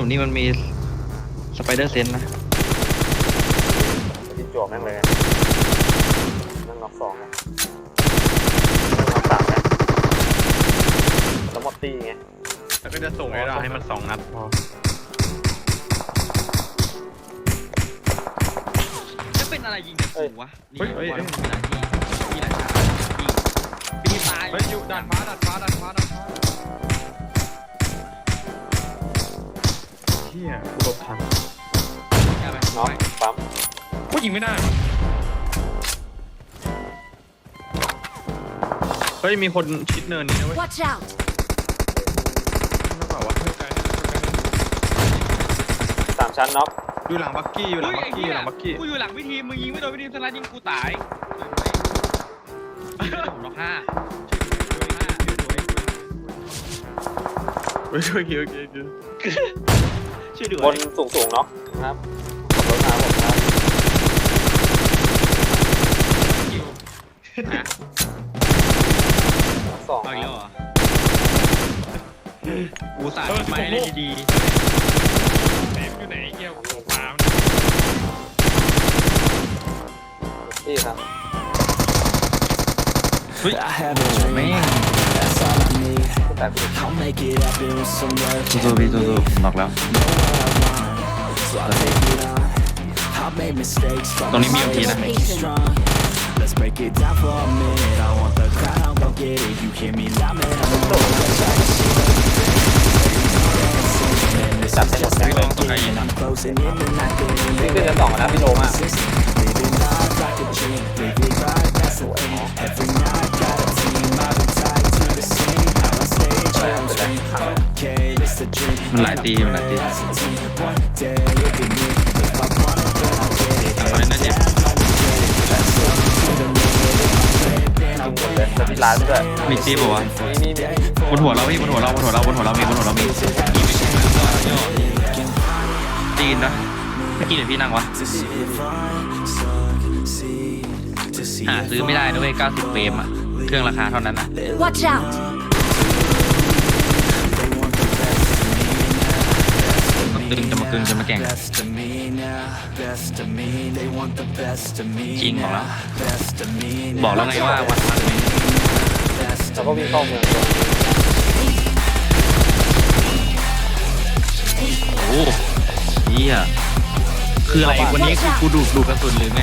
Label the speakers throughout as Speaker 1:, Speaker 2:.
Speaker 1: นุ่มนี่มันมีสไปเดอร์เซนนะ
Speaker 2: ยิงจั่วแม่งเลยนั่งน็อกสองนะน็อกสามนะแล้วหมดตีไง
Speaker 3: แล้วก็จะส่งไอ้เราให้มันสองนัดพอ
Speaker 1: จะเป็นอะไรยิงจากกูวะนี่
Speaker 3: เฮ้ยเฮ้ย
Speaker 1: วัน
Speaker 3: เฮ้ย
Speaker 1: เวลาที่ที่ราชายิงปีตาย
Speaker 3: เฮ้ยอยู่ดันฟ้าดันฟ้าดันฟ้าดันฟ้า เฮียกูหลบทัน
Speaker 1: ใช่ไหม
Speaker 2: น็อกปั๊ม
Speaker 3: กูยิงไม่ได้ เฮ้ยมีคนชิดเนินนี้นะเว้ย
Speaker 4: Watch out!
Speaker 3: ไม่เปล่าวะไม่ไกลนะไม่ไกลนะ
Speaker 2: สามชั้นน็อก
Speaker 3: อยู่หลังบักกี้อยู่หลั
Speaker 1: เฮ้
Speaker 3: ง
Speaker 1: ย
Speaker 3: บั
Speaker 1: ไอ้
Speaker 3: กกี้
Speaker 1: เหี้
Speaker 3: อยยู่หลังบักกี้
Speaker 1: กูอยู่หลังวิธีมึงยิงไม่โดนวิธีสลัดยิงกูตายผมล็อกห้าช่วยห้าช่วยด้วย
Speaker 3: เฮ้ยโอเคโอเคโอเค
Speaker 1: ช่วยด้วย
Speaker 2: บนสูงสูงๆน็อกครับขับรถมาผมครับ
Speaker 1: ฮะ
Speaker 2: น็อกสอง
Speaker 1: เอา
Speaker 2: ค
Speaker 1: อีก
Speaker 2: รั
Speaker 1: แล้ว
Speaker 2: บ
Speaker 1: เหรอกูสาดไม้เล่นดี
Speaker 3: เซฟอยู่ไหนเกี่ยวกับฟ้า
Speaker 2: ที่ครับ
Speaker 1: ๆเฮ้ย
Speaker 5: I have a dream,
Speaker 1: แม่ง สู้ๆพี่สู้ๆน็อกแล้ว
Speaker 5: So I take it on. I've made mistakes, but
Speaker 1: ตรงนี้มี OT นะ
Speaker 5: make you strong. Let's break it down for a minute. I want the crowd, I'll go get it. You hear me loud, man. I'm This is just the
Speaker 1: พี่ลองตัวไกลยิง
Speaker 5: beginning. I'm closing in the night,
Speaker 2: นี่ขึ้นชั้นสองนะพี่โลมา
Speaker 5: Living want it, then I'll get it.
Speaker 1: อะไรนั่นเนี่ย
Speaker 2: ทั้งหมดเลยแล้วพี่ร้านด้วย
Speaker 1: มีตีป่าวะ
Speaker 2: นี่นี่นี่
Speaker 1: บนหัวเราพี่บนหัวเราบนหัวเราบนหัวเรามีบนหัวเรามีจีนนะเมื่อกี้เดี๋ยวพี่นั่งวะ
Speaker 5: To see if I succeed, to see
Speaker 1: หาซื้อไม่ได้นะเว้ย90เฟรมอะเครื่องราคาเท่านั้นนะ
Speaker 4: Watch out!
Speaker 5: They want the best of me
Speaker 1: จะมากึ่งจะมาแก่งจริงบอกแล้ว บอกแล้วไงว่าวันพันเลย
Speaker 5: best
Speaker 2: แล้วก็วิ่งเข้าเมือง
Speaker 1: โอ้เฮียคืออะไรวันนี้คือกูดูดดูดกระสุนหรือไง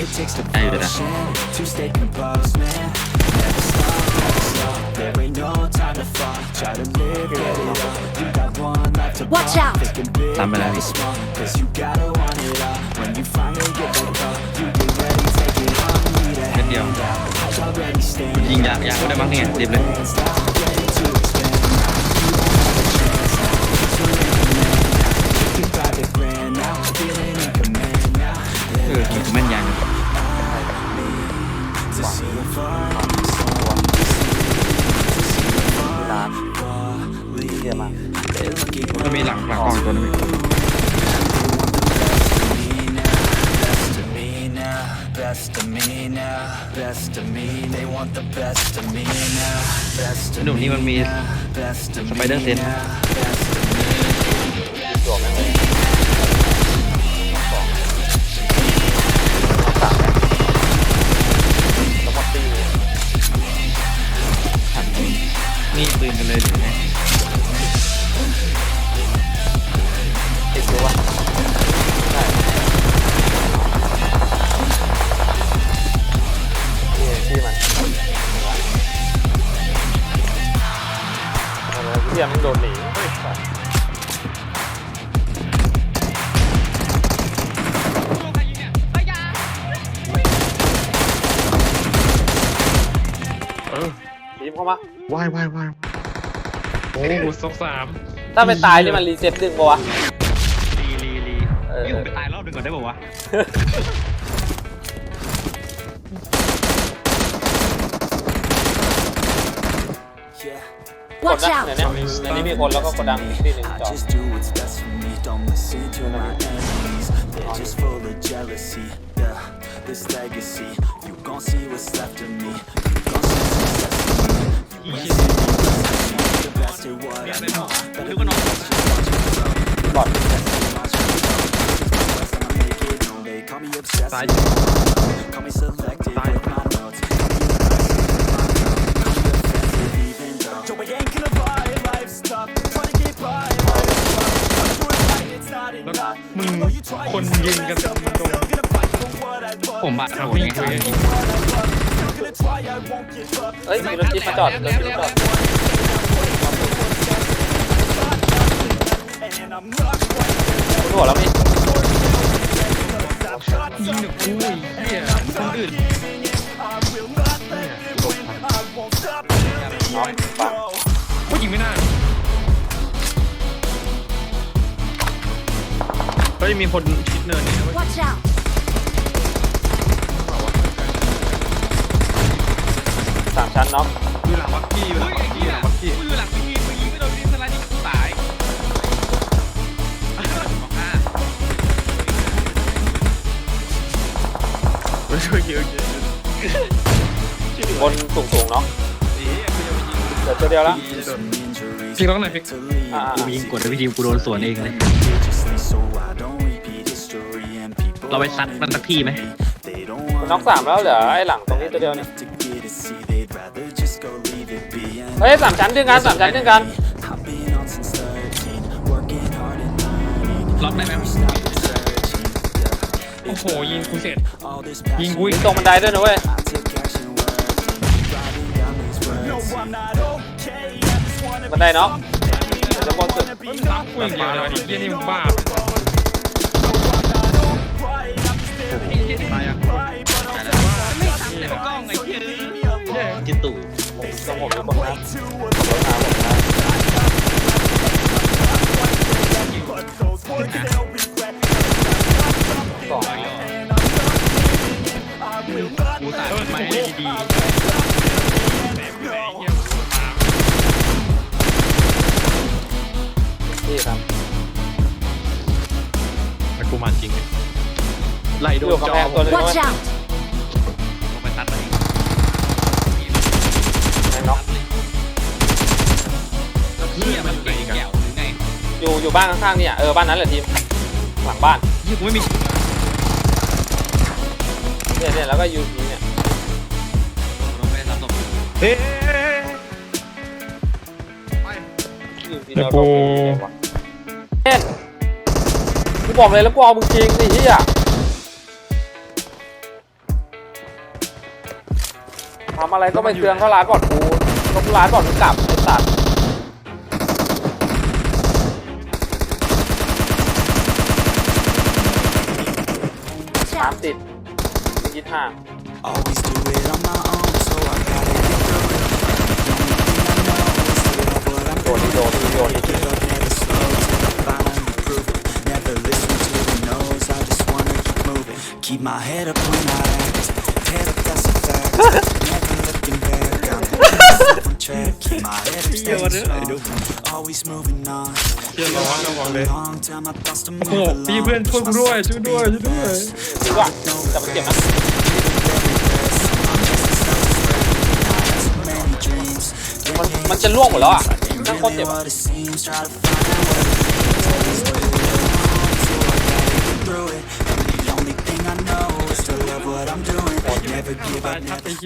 Speaker 5: It takes devotion to stay composed, man. Never stop, never stop. There ain't no time to fall. Try to live, get it up. You got one life to
Speaker 4: Watch out!
Speaker 5: Thinking big,
Speaker 1: Tamam, abi.
Speaker 5: never small. Cause you gotta want it all. When you finally get back up, you get ready, take it on. Need a
Speaker 1: Rất nhiều. handout.
Speaker 5: I already stand.
Speaker 1: Nhìn đã, dạ, có đem bắn nghe, đẹp. Armed enemy.
Speaker 5: Best of me now, best of me. They want the best of me now, best of me now, best of me now, best of me
Speaker 2: now. เข้ามา
Speaker 3: ว่ายว่ายว่ายโอ้โหซอกสาม
Speaker 2: ถ้าไปตายนี่มันรีเซ็ตดึงปะวะ
Speaker 1: รีรีรี
Speaker 2: เออ
Speaker 1: พี่ผมไปตายรอบหนึ่งก่อนได้ป่าวะ
Speaker 5: Yeah.
Speaker 2: กดนะเดี๋ยวเนี้ยในนี้มีคนแล้วก็กดดังที่หนึ่ง
Speaker 5: I
Speaker 2: จอ
Speaker 5: just do what's best for me. Don't listen to my enemies. They're just full of jealousy. Yeah, this legacy. You gon' see what's left of me.
Speaker 1: บอ
Speaker 2: ด
Speaker 5: ตายตา
Speaker 3: แล้วมึงคนยิงกันตรง
Speaker 1: ผม
Speaker 3: อะ
Speaker 1: ทำยั
Speaker 3: ง
Speaker 1: ไง
Speaker 2: เอ้ยมีรถจิ๊บมาจอดรถจิ๊บมาจอด
Speaker 5: And I'm not quite
Speaker 2: คุณหัวแล้วมี
Speaker 3: ยิงหนึ่งกูไอ้เหี้ยคนอื่น
Speaker 5: I will not let them win. I won't stop till the
Speaker 2: น้อง
Speaker 5: end.
Speaker 2: ปัง
Speaker 5: Bro.
Speaker 3: ก็ยิงไม่ได้เฮ้ยมีคนชิดเนินนี่นะเว้ย
Speaker 4: Watch out!
Speaker 2: ชั้นน็อก
Speaker 3: อยู่หลังวักกี้อยู่หลั
Speaker 1: เฮ้
Speaker 3: ง
Speaker 1: ย
Speaker 3: วั
Speaker 1: ไอ้
Speaker 3: กกี้อยู่
Speaker 1: เหี้
Speaker 3: ห
Speaker 1: ย
Speaker 3: ลังวักกี้
Speaker 1: มือหลังพี่มือยิงไม่โดนพี่สไลด์นี่กูตายบอกห้า
Speaker 3: เฮ้ยโอเคโอเค
Speaker 2: บนสูงสูงๆน็อก
Speaker 3: เอ๊ะกูจะไปยิง
Speaker 2: เดี๋ยวตัวเดียวแล้ว
Speaker 5: Some injuries
Speaker 3: พี่ร้องไหนพี่
Speaker 5: to leave
Speaker 2: อ่า
Speaker 1: กูยิงกดแล้วพี่ทีมกูโดนสวนเองเลย
Speaker 5: religiously so I don't repeat history and people
Speaker 1: เราไปซัดมันสักที่ไหม
Speaker 5: they don't
Speaker 2: น็อกสามแล้วเหลือไอ้หลังตรงนี้ตัวเดียวนี่
Speaker 5: to
Speaker 2: เฮ้ยสามชั้นดึงกันสามชั้นดึงกัน
Speaker 5: I've been on since 13 working hard and learning
Speaker 1: ล็อกได้ไหม
Speaker 5: never stop searching yeah
Speaker 3: โอ้โหยิงกูเสร็จ
Speaker 5: all this
Speaker 3: ยิง
Speaker 5: passion
Speaker 3: กูอี
Speaker 2: มี
Speaker 3: ก
Speaker 2: ตรงบันไดด้วยนะเว้ย
Speaker 5: I took action working writing down these words no I'm not okay I just wanna
Speaker 2: บันไดน็อกเดี๋ยวจะบนสุด
Speaker 3: กูอย่างเดียวเลยไอ้เหี้ยนี่มึงบ้า
Speaker 1: กูตายไม่ดี
Speaker 2: ที่ครับ
Speaker 3: แต่กูมาจริงเลยไล่
Speaker 2: อ
Speaker 3: โด
Speaker 2: ยู่
Speaker 3: น
Speaker 2: กำ
Speaker 3: จอ
Speaker 2: แพงตัวหนึง
Speaker 4: Watch
Speaker 2: เว้ย
Speaker 4: out!
Speaker 1: ก็ไปตัดไป
Speaker 2: ในน็อก
Speaker 1: เหี้ยมันเก่งแก้วหรือไง
Speaker 2: อยู่อยู่บ้านข้างๆเนี่ยเออบ้านนั้นแหละทีมหลังบ้าน
Speaker 1: ยี่กูไม่มี
Speaker 2: เนี่ยเนี่ยแล้วก็ยูทีเนี่ย
Speaker 1: เฮ้
Speaker 3: ย
Speaker 2: ยูที
Speaker 3: เดี๋
Speaker 2: เรา
Speaker 3: ยว
Speaker 2: โด
Speaker 3: กู
Speaker 2: นเล่นกูบอกเลยแล้วกูเอามึงจริงไอ้เหี้ยทำอะไรก็ไม่เตือนเขาร้านบอดกูก็ร้านบอดมึงกลับไอ้สัตว์
Speaker 4: Watch
Speaker 2: ตาม
Speaker 4: out!
Speaker 2: ติดไม่คิดห่าง
Speaker 5: Always do it on my own, listen to the no's, I just wanna keep moving. Keep my head up when I act. Head up, that's a fact. Never looking back, I'm myself on track. Keep my head up, staying strong. Always moving on.
Speaker 3: เชี่ยร้อนระวังเลย
Speaker 5: Long time my thoughts to
Speaker 3: โอ้โห
Speaker 5: move
Speaker 3: พี่
Speaker 5: along.
Speaker 3: เพื่อนช่วยกูด้วยช่วยด้วยช่วยด้วย
Speaker 2: จริงว่ะแต่มันเจ็บนะ
Speaker 5: Many dreams.
Speaker 2: มันมันจะล่วงหมดแล้วอ่ะ นั่งโคตรเจ็บอะ
Speaker 5: what it seems. Try to find out what it means. Always do it alone, so I gotta get through it. And the only thing I know is to love what I'm doing. Never give
Speaker 3: ตาย
Speaker 5: up,
Speaker 3: ชัด
Speaker 5: never
Speaker 3: ไอ้เหี้ย